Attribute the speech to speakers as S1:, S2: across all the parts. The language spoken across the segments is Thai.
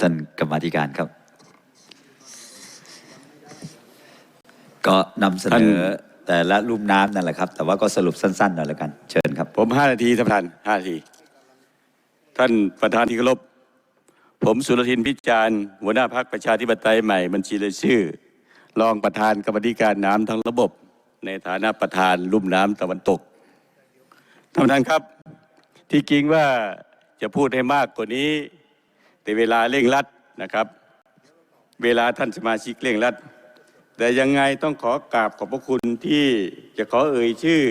S1: ท่านกรรมาธิการครับ ก็นำเสนอแต่ละรูปน้ำนั่นแหละครับ แต่ว่าก็สรุปสั้นๆหน่อยละกัน เชิญครับ
S2: ผมห้านาทีท่านประธานห้านาที ท่านประธานที่เคารพผมสุรทินพิจารณ์หัวหน้าพักประชาธิปไตยใหม่บัญชีรายชื่อ รองประธานกรรมธิการน้ำทั้งระบบ ในฐานะประธานลุ่มน้ำตะวันตกท่านประธานครับ ที่จริงว่าจะพูดให้มากกว่านี้ แต่เวลาเร่งรัดนะครับ เวลาท่านสมาชิกเร่งรัด แต่ยังไงต้องขอกราบขอบพระคุณที่จะขอเอ่ยชื่อ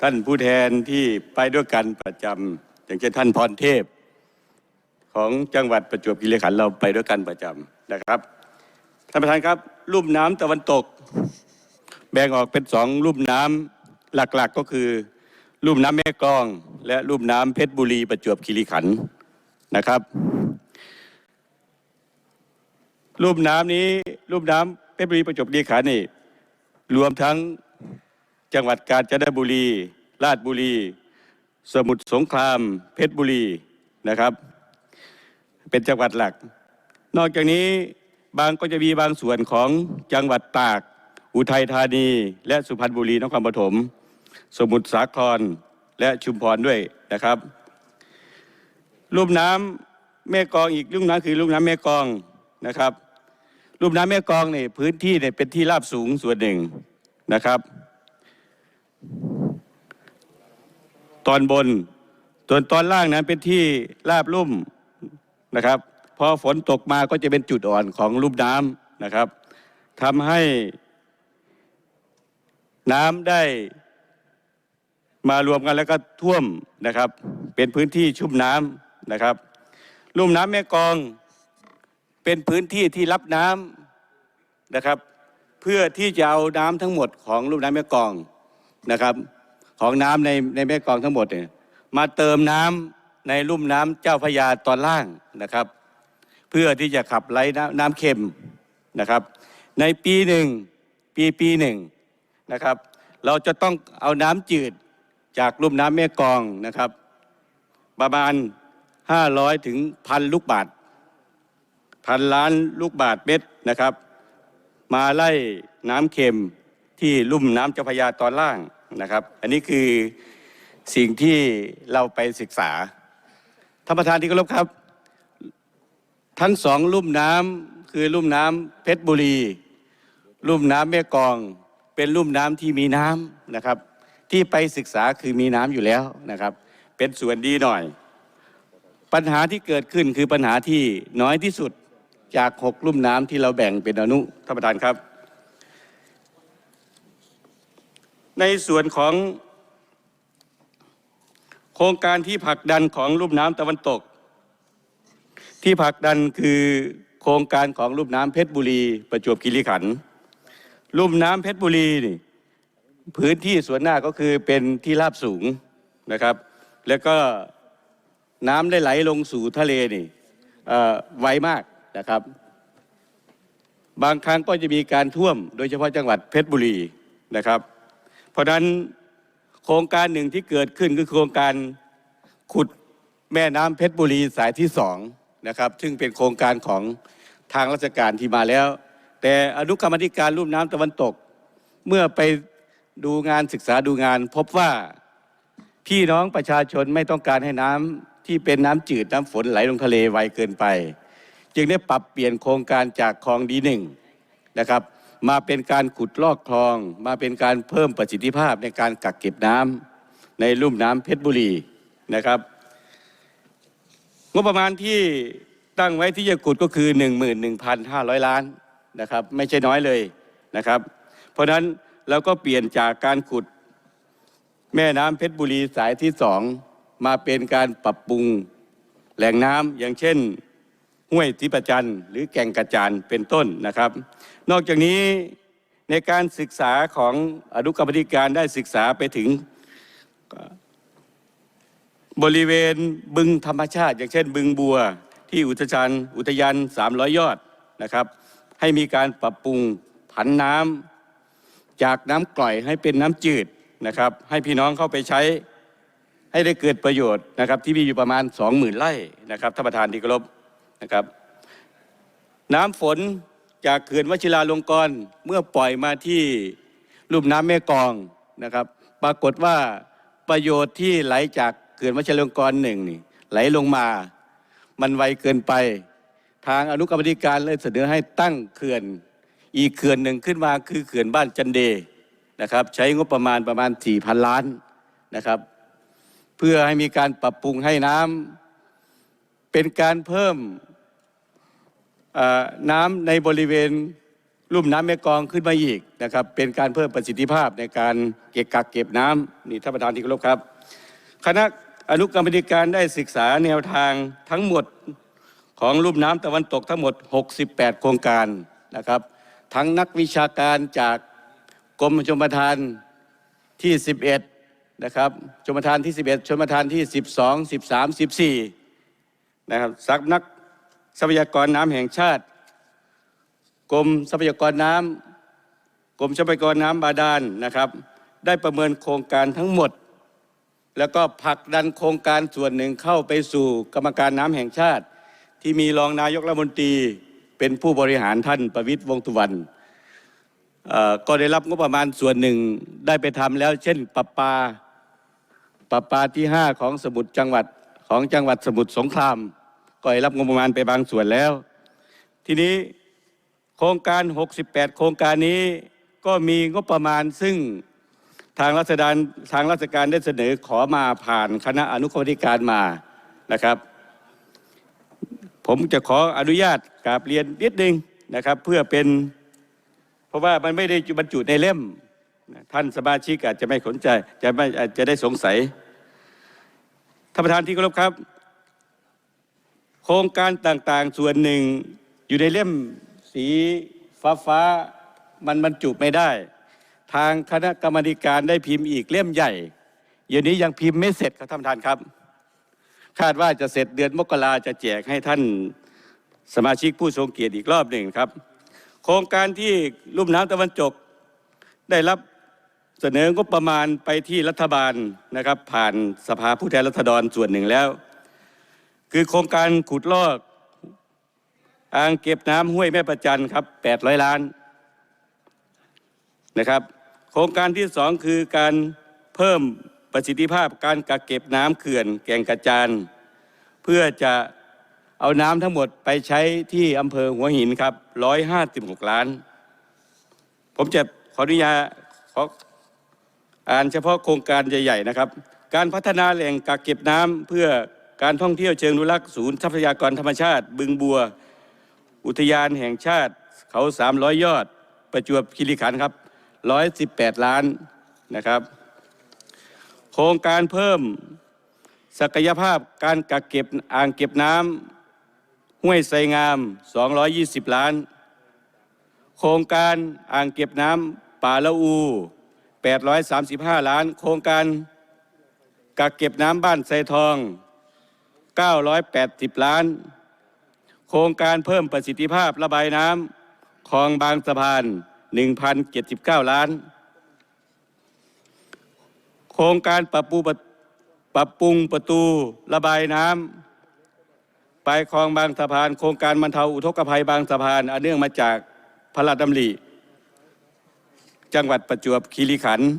S2: ท่านผู้แทนที่ไปด้วยกันประจำอย่างเช่นท่านพรเทพ ของจังหวัดประจวบคีรีขันธ์เราไปด้วยกันประจำนะครับท่านประธานครับลุ่มน้ำตะวันตก แบ่งออกเป็นสองลุ่มน้ำหลักๆกก็คือลุ่มน้ำแม่กลอง และลุ่มน้ำเพชรบุรีประจวบคีรีขันธ์นะครับ ลุ่มน้ำนี้ลุ่มน้ำเพชรบุรีประจบคีขันธ์นี่รวมทั้งจังหวัดกาญจนบุรี ราชบุรี สมุทรสงคราม เพชรบุรีนะครับ เป็นจังหวัดหลัก นอกจากนี้บางก็จะมีบางส่วนของจังหวัดตาก อุทัยธานี และสุพรรณบุรีนครปฐมสมุทรสาครและชุมพรด้วยนะครับลุ่มน้ำแม่กองอีกลุ่มน้ำคือลุ่มน้ำแม่กองนะครับ ลุ่มน้ำแม่กองนี่พื้นที่เนี่ยเป็นที่ราบสูงส่วนหนึ่งนะครับ ตอนบนส่วนตอนล่างนั้นเป็นที่ราบลุ่มนะครับพอฝนตกมาก็จะเป็นจุดอ่อนของลุ่มน้ำนะครับทำให้น้ำได้มารวมกันแล้วก็ท่วมนะครับ เป็นพื้นที่ชุ่มน้ำนะครับ ลุ่มน้ำแม่กอง เป็นพื้นที่ที่รับน้ำนะครับ เพื่อที่จะเอาน้ำทั้งหมดของลุ่มน้ำแม่กองนะครับ ของน้ำในในแม่กองทั้งหมดเนี่ยมาเติมน้ำในลุ่มน้ำเจ้าพยาตอนล่างนะครับ เพื่อที่จะขับไล่น้ำน้ำเค็มนะครับ ในปีหนึ่งปีปีหนึ่งนะครับ เราจะต้องเอาน้ำจืดจากลุ่มน้ำแม่กองนะครับ ประมาณ 500 ถึงพันลูกบาท พันล้านลูกบาทเม็ดนะครับ มาไล่น้ำเค็มที่ลุ่มน้ำเจ้าพยาตอนล่างนะครับ อันนี้คือสิ่งที่เราไปศึกษาท่านประธานที่เคารพครับ ทั้งสองลุ่มน้ำคือลุ่มน้ำเพชรบุรี ลุ่มน้ำแม่กอง เป็นลุ่มน้ำที่มีน้ำนะครับ ที่ไปศึกษาคือมีน้ำอยู่แล้วนะครับ เป็นส่วนดีหน่อย ปัญหาที่เกิดขึ้นคือปัญหาที่น้อยที่สุด จากหกลุ่มน้ำที่เราแบ่งเป็นอนุท่านประธานครับ ในส่วนของโครงการที่ผลักดันของลุ่มน้ำตะวันตก ที่ผลักดันคือโครงการของลุ่มน้ำเพชรบุรีประจวบคีรีขันธ์ลุ่มน้ำเพชรบุรีนี่พื้นที่ส่วนหน้าก็คือเป็นที่ราบสูงนะครับ แล้วก็น้ำได้ไหลลงสู่ทะเลนี่ไวมาก นะครับ บางครั้งก็จะมีการท่วม โดยเฉพาะจังหวัดเพชรบุรีนะครับ เพราะฉะนั้นโครงการหนึ่งที่เกิดขึ้นคือโครงการขุดแม่น้ำเพชรบุรีสายที่สองนะครับ ซึ่งเป็นโครงการของทางราชการที่มาแล้ว แต่อนุกรรมธิการลุ่มน้ำตะวันตก เมื่อไปดูงานศึกษาดูงาน พบว่าพี่น้องประชาชนไม่ต้องการให้น้ำที่เป็นน้ำจืดน้ำฝนไหลลงทะเลไวเกินไป จึงได้ปรับเปลี่ยนโครงการจากคลองดีหนึ่งนะครับมาเป็นการขุดลอกคลอง มาเป็นการเพิ่มประสิทธิภาพในการกักเก็บน้ำในลุ่มน้ำเพชรบุรีนะครับ งบประมาณที่ตั้งไว้ที่จะขุดก็คือ 11,500 ล้านนะครับไม่ใช่น้อยเลยนะครับ เพราะฉะนั้นเราก็เปลี่ยนจากการขุดแม่น้ำเพชรบุรีสายที่สองมาเป็นการปรับปรุงแหล่งน้ำอย่างเช่น ห้วยทิประจันทร์หรือแก่งกระจานเป็นต้นนะครับ นอกจากนี้ในการศึกษาของอนุกรรมธิการได้ศึกษาไปถึงบริเวณบึงธรรมชาติ อย่างเช่น บึงบัวที่อุทยานอุทยาน 300 ยอดนะครับ ให้มีการปรับปรุงผันน้ำจากน้ำกร่อยให้เป็นน้ำจืดนะครับ ให้พี่น้องเข้าไปใช้ให้ได้เกิดประโยชน์นะครับ ที่มีอยู่ประมาณ 20,000ไร่นะครับท่านประธานที่เคารพ นะครับน้ำฝนจากเขื่อนวชิราลงกรณ์เมื่อปล่อยมาที่ลุ่มน้ำแม่กองนะครับ ปรากฏว่าประโยชน์ที่ไหลจากเขื่อนวชิราลงกรณ์หนึ่งนี่ไหลลงมา มันไวเกินไป ทางอนุกรรมธิการเลยเสนอให้ตั้งเขื่อน อีกเขื่อนหนึ่งขึ้นมาคือเขื่อนบ้านจันเดนะครับใช้งบประมาณประมาณ 4,000 ล้านนะครับ เพื่อให้มีการปรับปรุงให้น้ำเป็นการเพิ่ม น้ำในบริเวณลุ่มน้ำแม่กองขึ้นมาอีกนะครับ เป็นการเพิ่มประสิทธิภาพในการเก็บกักเก็บน้ำนี่ท่านประธานที่เคารพครับ คณะอนุกรรมธิการได้ศึกษาแนวทางทั้งหมดของลุ่มน้ำตะวันตกทั้งหมด 68 โครงการนะครับ ทั้งนักวิชาการจากกรมชมประทานที่ 11 นะครับชมประทานที่ 11 ชมประทานที่ 12 13 14 นะครับสำนัก ทรัพยากรน้ำแห่งชาติ กรมทรัพยากรน้ำกรมทรัพยากรน้ำบาดาลนะครับ ได้ประเมินโครงการทั้งหมด แล้วก็ผลักดันโครงการส่วนหนึ่งเข้าไปสู่กรรมการน้ำแห่งชาติ ที่มีรองนายกรัฐมนตรีเป็นผู้บริหารท่านประวิตรวงสุวรรณก็ได้รับงบประมาณส่วนหนึ่งได้ไปทำแล้ว เช่นปรับปาปรับปาที่ 5 ของสมุทรจังหวัดของจังหวัดสมุทรสงคราม ก็ได้รับงบประมาณไปบางส่วนแล้ว ทีนี้โครงการ 68 โครงการนี้ก็มีงบประมาณซึ่งทางรัฐดานทางราชการได้เสนอขอมาผ่านคณะอนุกรรมธิการมานะครับ ผมจะขออนุญาตกราบเรียนนิดนึงนะครับ เพื่อเป็นเพราะว่ามันไม่ได้บรรจุในเล่ม ท่านสมาชิกอาจจะไม่สนใจจะไม่อาจจะได้สงสัยท่านประธานที่เคารพครับ โครงการต่างๆ ส่วนหนึ่งอยู่ในเล่มสีฟ้าฟ้าๆมันบรรจุไม่ได้ ทางคณะกรรมการได้พิมพ์อีกเล่มใหญ่เดี๋ยวนี้ยังพิมพ์ไม่เสร็จครับท่านประธานครับ คาดว่าจะเสร็จเดือนมกราจะแจกให้ท่านสมาชิกผู้ทรงเกียรติอีกรอบหนึ่งครับ โครงการที่ลุ่มน้ำตะวันตกได้รับเสนองบประมาณไปที่รัฐบาลนะครับ ผ่านสภาผู้แทนรัษฎรส่วนหนึ่งแล้ว คือโครงการขุดลอกอ่างเก็บน้ำห้วยแม่ประจันครับ800 ล้านนะครับโครงการที่สองคือการเพิ่มประสิทธิภาพการกักเก็บน้ำเขื่อนแก่งกระจานเพื่อจะเอาน้ำทั้งหมดไปใช้ที่อำเภอหัวหินครับ156 ล้าน ผมจะขออนุญาตขออ่านเฉพาะโครงการใหญ่ๆนะครับ การพัฒนาแหล่งกักเก็บน้ำเพื่อ การท่องเที่ยวเชิงอนุรักษ์ศูนย์ทรัพยากรธรรมชาติ บึงบัว อุทยานแห่งชาติ เขา300ยอด ประจวบคีรีขันธ์ครับ118ล้านนะครับ โครงการเพิ่มศักยภาพการกักเก็บอ่างเก็บน้ำห้วยไสงาม 220 ล้าน โครงการอ่างเก็บน้ำป่าละอู 835 ล้าน โครงการกักเก็บน้ำบ้านไซทอง 980 ล้าน โครงการเพิ่มประสิทธิภาพระบายน้ำคลองบางสะพาน 1,079 ล้าน โครงการปรับปรุงปรับปรุงประตูระบายน้ำไปคลองบางสะพาน โครงการบรรเทาอุทกภัยบางสะพานอันเนื่องมาจากพระราชดำริจังหวัดประจวบคีรีขันธ์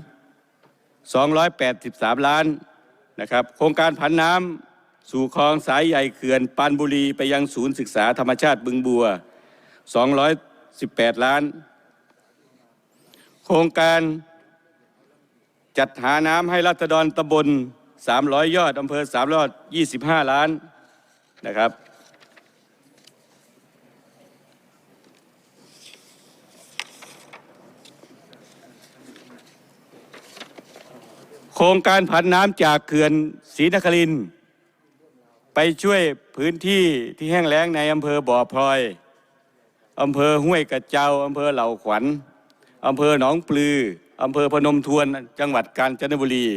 S2: 283 ล้านนะครับ โครงการผันน้ำ สู่คลองสายใหญ่เขื่อนปานบุรีไปยังศูนย์ศึกษาธรรมชาติบึงบัว 218 ล้าน โครงการจัดหาน้ำให้รัษฎรตำบล 300 ยอดอำเภอ3 0 0 25 ล้านนะครับ โครงการผันน้ำจากเขื่อนศรีนครินทร์ ไปช่วยพื้นที่ที่แห้งแล้งในอำเภอบ่อพลอยอำเภอห้วยกระเจ้าอำเภอเหล่าขวัญอำเภอหนองปลืออำเภอพนมทวนจังหวัดกาญจนบุรี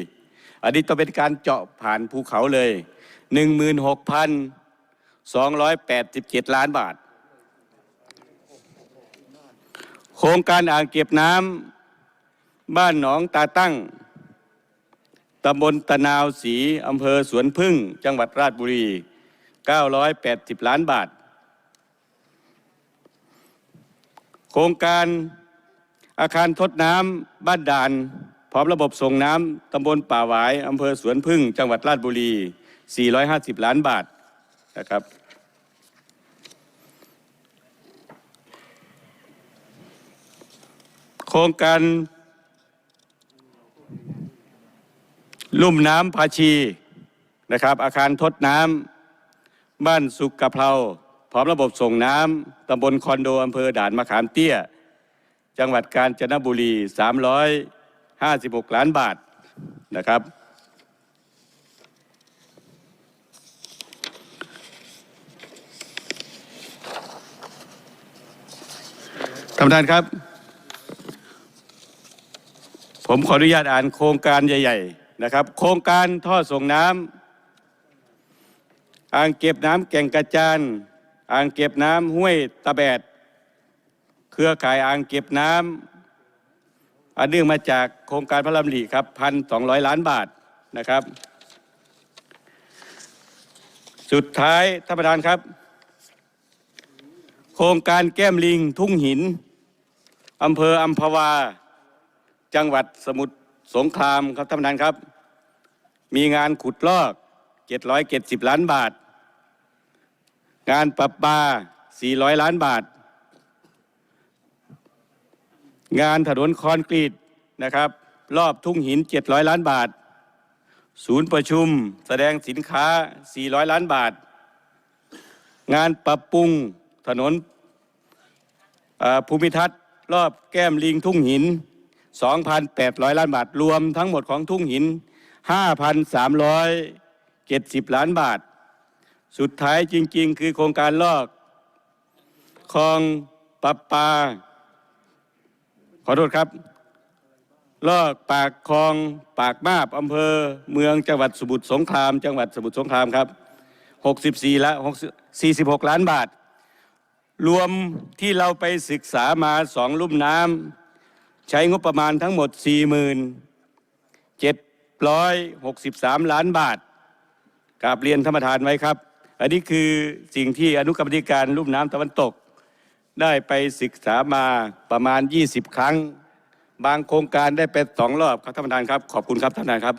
S2: อันนี้ต้องเป็นการเจาะผ่านภูเขาเลย 16,287 ล้านบาท โครงการอ่างเก็บน้ำบ้านหนองตาตั้ง ตำบลตะนาวศรีอำเภอสวนพึ่ง จังหวัดราชบุรี 980 ล้านบาท โครงการอาคารทดน้ำบ้านด่าน พร้อมระบบส่งน้ำตำบลป่าหวายอำเภอสวนพึ่ง จังหวัดราชบุรี 450 ล้านบาทนะครับโครงการ ลุ่มน้ำภาชีนะครับ อาคารทดน้ำบ้านสุกกะเพราพร้อมระบบส่งน้ำตำบลคอนโดอำเภอด่านมะขามเตี้ย จังหวัดกาญจนบุรี 356 ล้านบาทนะครับ ท่านประธานครับ ผมขออนุญาตอ่านโครงการใหญ่ ๆ นะครับ โครงการท่อส่งน้ำอ่างเก็บน้ำแก่งกระจานอ่างเก็บน้ำห้วยตะแบดเครือข่ายอ่างเก็บน้ำอันเนื่องมาจากโครงการพระรำริครับพันสองร้อยล้านบาทนะครับ สุดท้ายท่านประธานครับ โครงการแก้มลิงทุ่งหินอำเภออัมพวา จังหวัดสมุทรสงครามครับท่านประธานครับ มีงานขุดลอก770ล้านบาท งานปรับปา400ล้านบาท งานถนนคอนกรีตนะครับ รอบทุ่งหิน700ล้านบาท ศูนย์ประชุมแสดงสินค้า400ล้านบาท งานปรับปรุงถนนภูมิทัศน์รอบแก้มลิงทุ่งหิน 2,800 ล้านบาท รวมทั้งหมดของทุ่งหิน 5,370 ล้านบาท สุดท้ายจริง ๆ คือโครงการลอกคลองปรับปา ขอโทษครับ ลอกปากคลองปากมาบอำเภอเมืองจังหวัดสมุทรสงคราม จังหวัดสมุทรสงครามครับ64ละ46 ล้านบาท รวมที่เราไปศึกษามาสองลุ่มน้ำใช้งบประมาณทั้งหมด ร้อยหกสิบสามล้านบาทกราบเรียนธรรมทานไว้ครับ อันนี้คือสิ่งที่อนุกรรมธิการลุ่มน้ำตะวันตก ได้ไปศึกษามาประมาณ 20 ครั้ง บางโครงการได้ไปสองรอบครับท่านประธานครับ ขอบคุณครับท่านประธานครับ